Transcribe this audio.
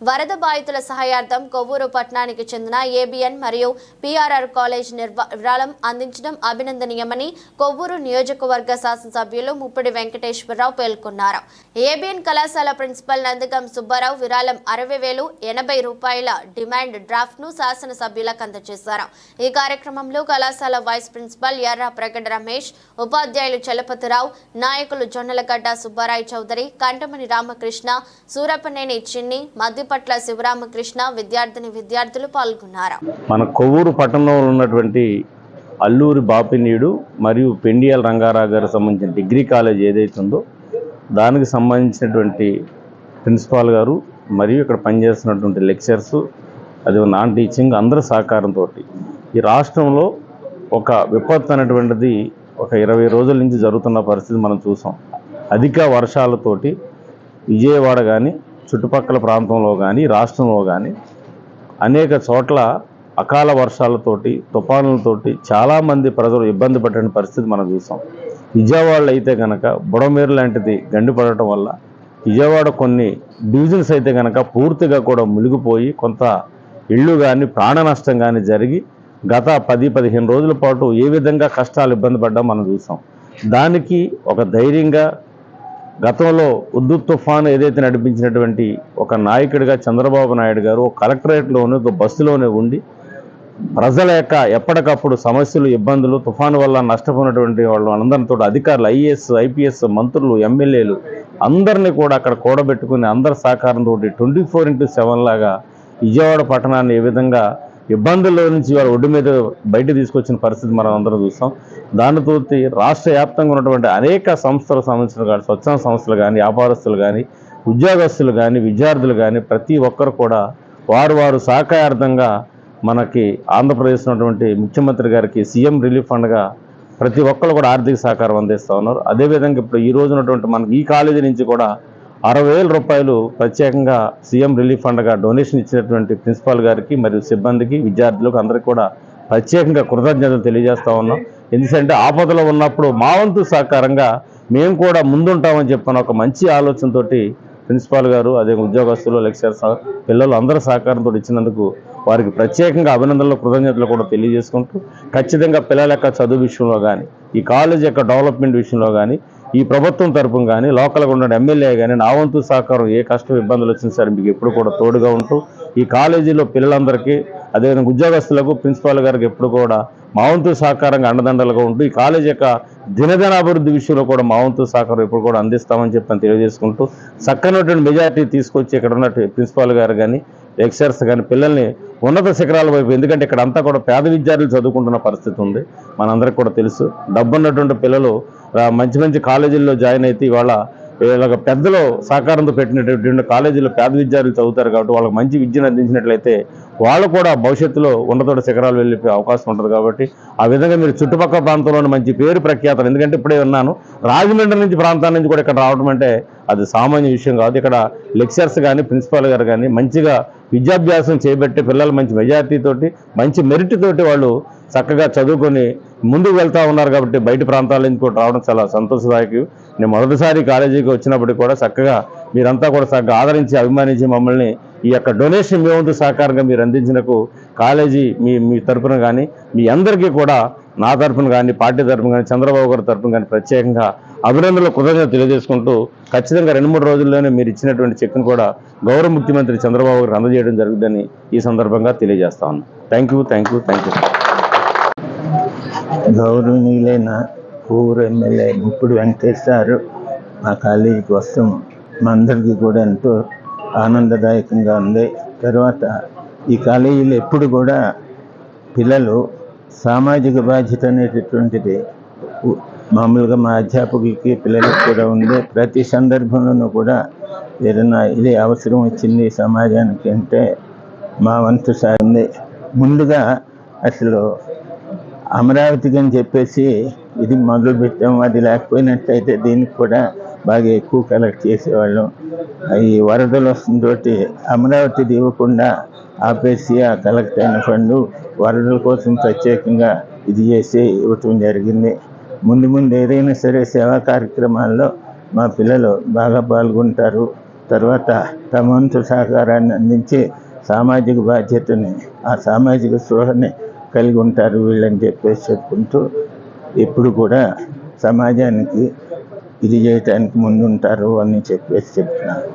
వరద బాధితుల సహాయార్థం కొవ్వూరు పట్టణానికి చెందిన ఏబిఎన్ మరియు పిఆర్ఆర్ కాలేజ్ నిర్వ- విరాళం అందించడం అభినందనీయమని కొవ్వూరు నియోజకవర్గ శాసనసభ్యులు ముప్పిడి వెంకటేశ్వరరావు పేర్కొన్నారు. ఏబిఎన్ కళాశాల ప్రిన్సిపల్ నందగం సుబ్బారావు విరాళం అరవై వేలు ఎనభై రూపాయల డిమాండ్ డ్రాఫ్ట్ను శాసనసభ్యులకు అందజేశారు. ఈ కార్యక్రమంలో కళాశాల వైస్ ప్రిన్సిపల్ ఎర్ర ప్రగడ రమేష్ ఉపాధ్యాయులు చలపతిరావు నాయకులు జొన్నలగడ్డ సుబ్బారాయ్ చౌదరి కంటమణి రామకృష్ణ సూరపనేని చిన్ని పట్ల శివరామకృష్ణ విద్యార్థిని విద్యార్థులు పాల్గొన్నారు. మన కొవ్వూరు పట్టణంలో ఉన్నటువంటి అల్లూరి బాపినీడు మరియు పెండియాల రంగారావు గారికి సంబంధించిన డిగ్రీ కాలేజ్ ఏదైతే ఉందో దానికి సంబంధించినటువంటి ప్రిన్సిపాల్ గారు మరియు ఇక్కడ పనిచేస్తున్నటువంటి లెక్చర్స్ అది నాన్ టీచింగ్ అందరి సహకారంతో ఈ రాష్ట్రంలో ఒక విపత్తు అనేటువంటిది ఒక ఇరవై రోజుల నుంచి జరుగుతున్న పరిస్థితి మనం చూసాం. అధిక వర్షాలతోటి విజయవాడ కానీ చుట్టుపక్కల ప్రాంతంలో కానీ రాష్ట్రంలో కానీ అనేక చోట్ల అకాల వర్షాలతోటి తుఫానులతోటి చాలామంది ప్రజలు ఇబ్బంది పడిన పరిస్థితి మనం చూసాం. విజయవాడలో అయితే కనుక బుడమేరు లాంటిది గండి పడటం వల్ల విజయవాడ కొన్ని డివిజన్స్ అయితే కనుక పూర్తిగా కూడా మునిగిపోయి కొంత ఇళ్ళు కానీ ప్రాణ నష్టం కానీ జరిగి గత పది పదిహేను రోజుల పాటు ఏ విధంగా కష్టాలు ఇబ్బంది పడ్డా మనం చూసాం. దానికి ఒక ధైర్యంగా గతంలో ఉద్దు తుఫాను ఏదైతే నడిపించినటువంటి ఒక నాయకుడిగా చంద్రబాబు నాయుడు గారు ఒక కలెక్టరేట్లోనే ఒక బస్సులోనే ఉండి ప్రజల యొక్క ఎప్పటికప్పుడు సమస్యలు ఇబ్బందులు తుఫాను వల్ల నష్టపోయినటువంటి వాళ్ళు అందరితో అధికారులు ఐఏఎస్ ఐపీఎస్ మంత్రులు ఎమ్మెల్యేలు అందరినీ కూడా అక్కడ కూడబెట్టుకుని అందరి సహకారంతో ట్వంటీ ఫోర్ ఇంటూ సెవెన్ లాగా విజయవాడ పట్టణాన్ని ఏ విధంగా ఇబ్బందుల్లో నుంచి వాళ్ళ ఒడ్డు మీద బయట తీసుకొచ్చిన పరిస్థితి మనం అందరం చూస్తాం. దానితో రాష్ట్ర వ్యాప్తంగా ఉన్నటువంటి అనేక సంస్థలకు సంబంధించిన కానీ స్వచ్ఛంద సంస్థలు కానీ వ్యాపారస్తులు కానీ ఉద్యోగస్తులు కానీ విద్యార్థులు కానీ ప్రతి ఒక్కరు కూడా వారు వారు సహకారార్థంగా మనకి ఆంధ్రప్రదేశ్ ఉన్నటువంటి ముఖ్యమంత్రి గారికి సీఎం రిలీఫ్ ఫండ్గా ప్రతి ఒక్కరు కూడా ఆర్థిక సహకారం అందిస్తూ ఉన్నారు. అదేవిధంగా ఇప్పుడు ఈ రోజు ఉన్నటువంటి మనకి ఈ కాలేజీ నుంచి కూడా అరవై వేల రూపాయలు ప్రత్యేకంగా సీఎం రిలీఫ్ ఫండ్గా డొనేషన్ ఇచ్చినటువంటి ప్రిన్సిపాల్ గారికి మరియు సిబ్బందికి విద్యార్థులకు అందరికీ కూడా ప్రత్యేకంగా కృతజ్ఞతలు తెలియజేస్తా ఉన్నాం. ఎందుకంటే ఆపదలో ఉన్నప్పుడు మా వంతు సహకారంగా మేము కూడా ముందుంటామని చెప్పిన ఒక మంచి ఆలోచనతోటి ప్రిన్సిపాల్ గారు అదే ఉద్యోగస్తులు లెక్చర్స్ పిల్లలు అందరూ సహకారంతో ఇచ్చినందుకు వారికి ప్రత్యేకంగా అభినందనలు కృతజ్ఞతలు కూడా తెలియజేసుకుంటూ ఖచ్చితంగా పిల్లల యొక్క చదువు విషయంలో కానీ ఈ కాలేజ్ యొక్క డెవలప్మెంట్ విషయంలో కానీ ఈ ప్రభుత్వం తరపున కానీ లోకల్గా ఉన్న ఎమ్మెల్యే కానీ నా వంతు సహకారం ఏ కష్టం ఇబ్బందులు వచ్చినా సరే మీకు ఎప్పుడు కూడా తోడుగా ఉంటూ ఈ కాలేజీలో పిల్లలందరికీ అదేవిధంగా ఉద్యోగస్తులకు ప్రిన్సిపాల్ గారికి ఎప్పుడు కూడా మా వంతు సహకారంగా అండదండలుగా ఉంటూ ఈ కాలేజ్ యొక్క దినదినాభివృద్ధి విషయంలో కూడా మా వంతు సహకారం ఎప్పుడు కూడా అందిస్తామని చెప్పి తెలియజేసుకుంటూ చక్కనటువంటి మెజార్టీ తీసుకొచ్చి ఇక్కడ ఉన్నట్టు ప్రిన్సిపాల్ గారు కానీ లెక్చరర్స్ కానీ పిల్లల్ని ఉన్నత శిఖరాల వైపు ఎందుకంటే ఇక్కడ అంతా కూడా పేద విద్యార్థులు చదువుకుంటున్న పరిస్థితి ఉంది. మనందరికి కూడా తెలుసు డబ్బు ఉన్నటువంటి పిల్లలు మంచి మంచి కాలేజీల్లో జాయిన్ అయితే ఇవాళ ఇలాగ పెద్దలు సహకారంతో పెట్టినటువంటి కాలేజీలో పేద విద్యార్థులు చదువుతారు కాబట్టి వాళ్ళకి మంచి విద్యను అందించినట్లయితే వాళ్ళు కూడా భవిష్యత్తులో ఉన్నతోటి శిఖరాలు వెళ్ళే అవకాశం ఉంటుంది కాబట్టి ఆ విధంగా మీరు చుట్టుపక్కల ప్రాంతంలోని మంచి పేరు ప్రఖ్యాతలు ఎందుకంటే ఇప్పుడే ఉన్నాను రాజమండ్రి నుంచి ప్రాంతాల నుంచి కూడా ఇక్కడ రావడం అంటే అది సామాన్య విషయం కాదు. ఇక్కడ లెక్చర్స్ కానీ ప్రిన్సిపాల్ గారు కానీ మంచిగా విద్యాభ్యాసం చేపట్టి పిల్లలు మంచి మెజార్టీతోటి మంచి మెరిట్ తోటి వాళ్ళు చక్కగా చదువుకొని ముందుకు వెళ్తా ఉన్నారు కాబట్టి బయట ప్రాంతాల నుంచి కూడా రావడం చాలా సంతోషదాయకం. నేను మొదటిసారి కాలేజీకి వచ్చినప్పటికి కూడా చక్కగా మీరంతా కూడా చక్కగా ఆదరించి అభిమానించి మమ్మల్ని ఈ యొక్క డొనేషన్ మీ వంతు సహకారంగా మీరు అందించినకు కాలేజీ మీ మీ తరపున కానీ మీ అందరికీ కూడా నా తరపున కానీ పార్టీ తరపున కానీ చంద్రబాబు గారి తరపున కానీ ప్రత్యేకంగా అభినందనలు కృతజ్ఞత తెలియజేసుకుంటూ ఖచ్చితంగా రెండు మూడు రోజుల్లోనే మీరు ఇచ్చినటువంటి చెక్ను కూడా గౌరవ ముఖ్యమంత్రి చంద్రబాబు గారికి అందజేయడం జరుగుతుందని ఈ సందర్భంగా తెలియజేస్తా ఉన్నాను thank you thank you thank you గౌరవనీయులైన ఊరు ఎమ్మెల్యే ముప్పుడు వెంకటేష్ గారు మా కాలేజీకి వస్తాం మా అందరికీ కూడా ఎంతో ఆనందదాయకంగా ఉంది. తర్వాత ఈ కాలేజీలో ఎప్పుడు కూడా పిల్లలు సామాజిక బాధ్యత అనేటటువంటిది మామూలుగా మా అధ్యాపకులకి పిల్లలకు కూడా ఉంది. ప్రతి సందర్భంలోనూ కూడా ఏదైనా ఇది అవసరం వచ్చింది సమాజానికి అంటే మా వంతు సాగింది ముందుగా అసలు అమరావతికి అని చెప్పేసి ఇది మొదలు పెట్టాం అది లేకపోయినట్టయితే దీనికి కూడా బాగా ఎక్కువ కలెక్ట్ చేసేవాళ్ళం. ఈ వరదలు వస్తుందోటి అమరావతి ఇవ్వకుండా ఆపేసి ఆ కలెక్ట్ అయిన ఫండ్ వరదల కోసం ప్రత్యేకంగా ఇది చేసి ఇవ్వటం జరిగింది. ముందు ముందు ఏదైనా సరే సేవా కార్యక్రమాల్లో మా పిల్లలు బాగా పాల్గొంటారు. తర్వాత తమ వంతు సహకారాన్ని అందించి సామాజిక బాధ్యతని ఆ సామాజిక స్పృహని కలిగి ఉంటారు వీళ్ళని చెప్పేసి చెప్పుకుంటూ ఎప్పుడు కూడా సమాజానికి ఇది చేయటానికి ముందుంటారు అని చెప్పేసి చెప్తున్నారు.